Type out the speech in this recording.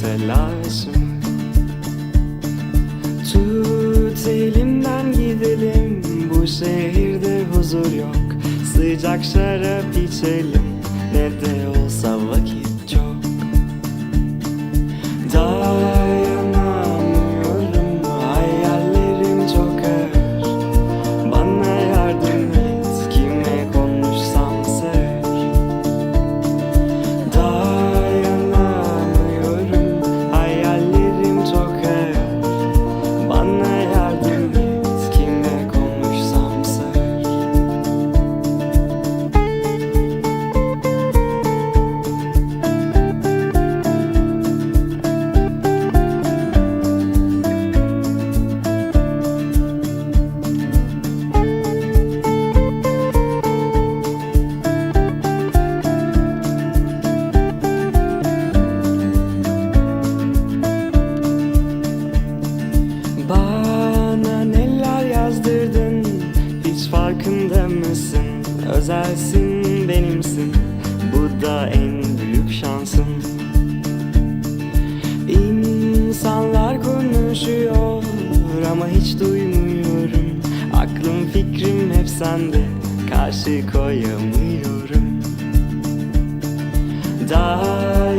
telaşım. Tut elimden gidelim. Bu şehirde huzur yok. Sıcak şarap içelim. Ne de olsa vakit Özelsin benimsin Bu da en büyük şansın İnsanlar konuşuyor Ama hiç duymuyorum. Aklım fikrim hep sende Karşı koyamıyorum. Dayanamıyorum